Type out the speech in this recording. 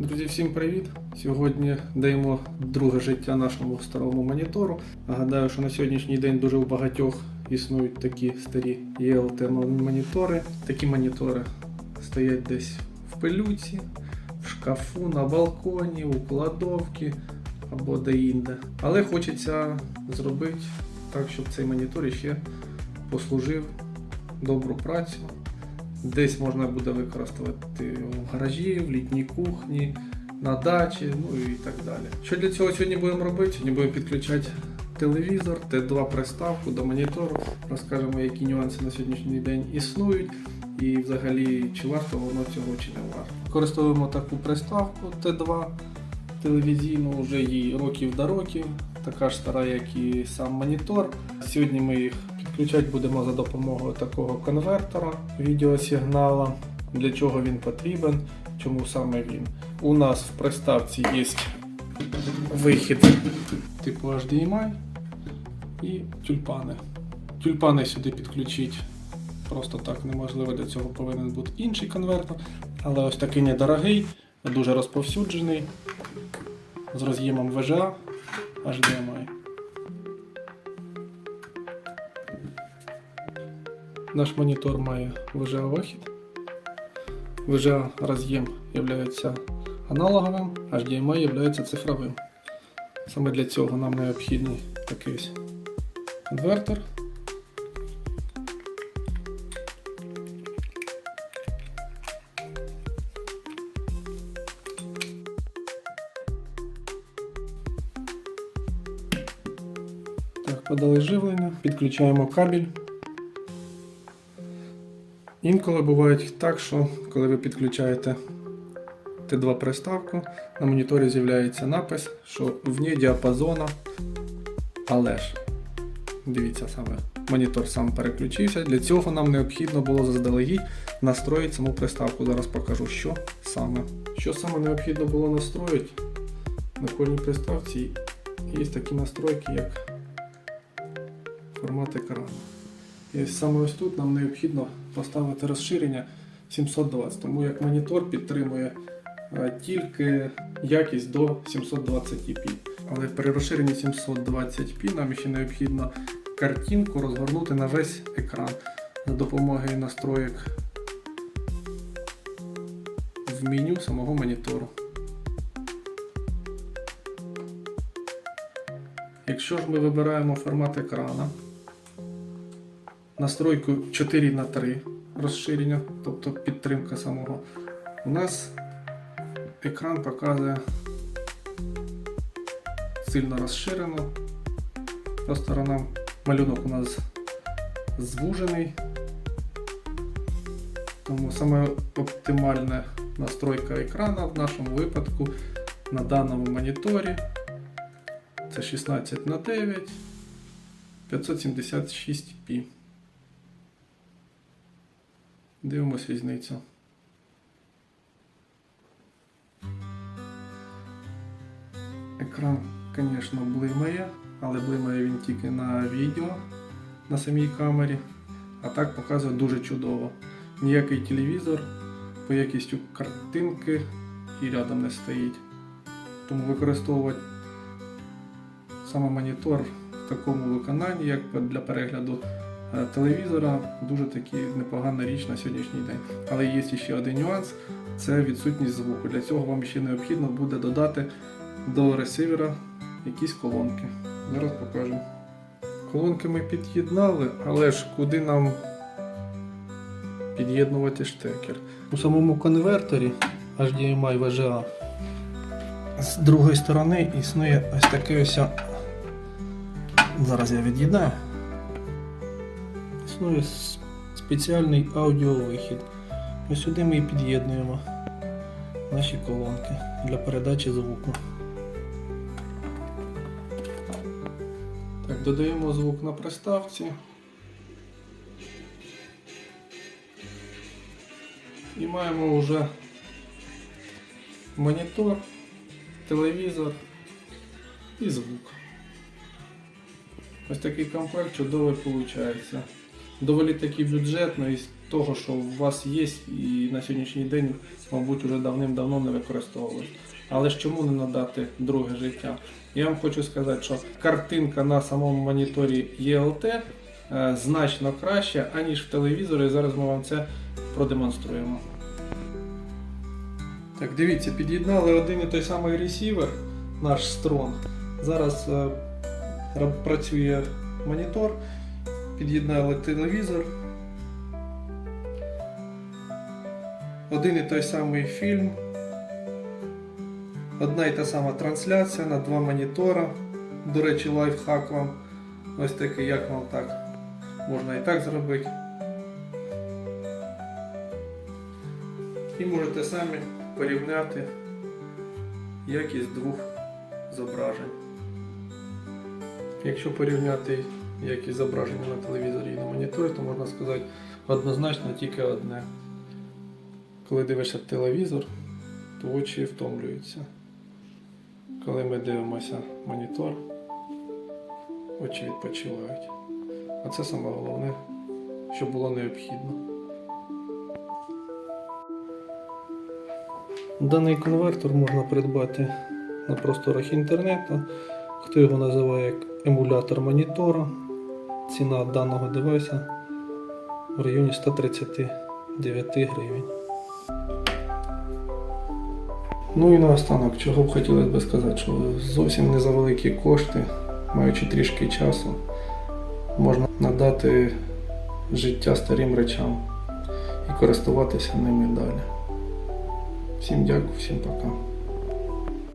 Друзі, всім привіт! Сьогодні даємо друге життя нашому старому монітору. Нагадаю, що на сьогоднішній день дуже у багатьох існують такі старі ELT монітори. Такі монітори стоять десь в пилюці, в шкафу, на балконі, у кладовці або де-інде. Але хочеться зробити так, щоб цей монітор ще послужив добру працю. Десь можна буде використовувати в гаражі, в літній кухні, на дачі, ну і так далі. Що для цього сьогодні будемо робити? Сьогодні будемо підключати телевізор, Т2 приставку до монітору. Розкажемо, які нюанси на сьогоднішній день існують, і взагалі чи варто воно цього чи не варто. Використовуємо таку приставку Т2 телевізійну, вже їй років до років, така ж стара, як і сам монітор. Сьогодні ми їх підключати будемо за допомогою такого конвертора відеосигнала. Для чого він потрібен, чому саме він. У нас в приставці є вихід типу HDMI і тюльпани. Тюльпани сюди підключити просто так неможливо, для цього повинен бути інший конвертер. Але ось такий недорогий, дуже розповсюджений з роз'ємом VGA HDMI. Наш монітор має VGA вихід. VGA роз'єм є аналоговим, HDMI є цифровим. Саме для цього нам необхідний такий. Так, подали живлення, підключаємо кабель. Інколи буває так, що коли ви підключаєте Т2 приставку, на моніторі з'являється напис, що вне діапазону, але ж, дивіться саме, монітор сам переключився. Для цього нам необхідно було заздалегідь настроїти саму приставку. Зараз покажу, що саме. Що саме необхідно було настроїти на кожній приставці є такі настройки, як формат екрану. І саме ось тут нам необхідно поставити розширення 720, тому як монітор підтримує е, тільки якість до 720p. Але при розширенні 720p нам ще необхідно картинку розгорнути на весь екран за допомогою настроєк в меню самого монітору. Якщо ж ми вибираємо формат екрана, настройку 4 на 3 розширення, тобто підтримка самого, у нас екран показує сильно розширено. По сторонам малюнок у нас звужений, тому саме оптимальна настройка екрана в нашому випадку на даному моніторі це 16 на 9 576p. Дивимось різницю. Екран, звісно, блимає, але блимає він тільки на відео на самій камері. А так показує дуже чудово. Ніякий телевізор по якістю картинки і рядом не стоїть. Тому використовувати саме монітор в такому виконанні, як для перегляду телевізора, дуже таки непогана річ на сьогоднішній день. Але є ще один нюанс це відсутність звуку. Для цього вам ще необхідно буде додати до ресивера якісь колонки. Зараз покажемо. Колонки ми під'єднали, але ж куди нам під'єднувати штекер? У самому конверторі HDMI VGA з другої сторони існує ось такий ось. Зараз я від'єднаю. Існує спеціальний аудіовихід. Ось сюди ми і під'єднуємо наші колонки для передачі звуку. Так, додаємо звук на приставці. І маємо вже монітор, телевізор і звук. Ось такий комплект чудовий виходить. Доволі таки бюджетно із того, що у вас є, і на сьогоднішній день, мабуть, вже давним-давно не використовувалось. Але ж чому не надати друге життя? Я вам хочу сказати, що картинка на самому моніторі ЄЛТ е, значно краще, аніж в телевізорі. Зараз ми вам це продемонструємо. Так, дивіться, під'єднали один і той самий ресівер, наш Strong. Зараз е, працює монітор, під'єднали телевізор. Один і той самий фільм. Одна і та сама трансляція на два монітора. До речі, лайфхак вам. Ось такий, як вам так. Можна і так зробити. І можете самі порівняти якість двох зображень. Якщо порівняти якість зображення на телевізорі і на моніторі, то можна сказати однозначно тільки одне. Коли дивишся телевізор, то очі втомлюються. Коли ми дивимося монітор, очі відпочивають. А це саме головне, що було необхідно. Даний конвертор можна придбати на просторах інтернету. Хто його називає як емулятор монітора. Ціна даного девайса в районі 139 гривень. Ну і наостанок, чого б хотілося би сказати, що зовсім не за великі кошти, маючи трішки часу, можна надати життя старим речам і користуватися ними далі. Всім дякую, всім пока.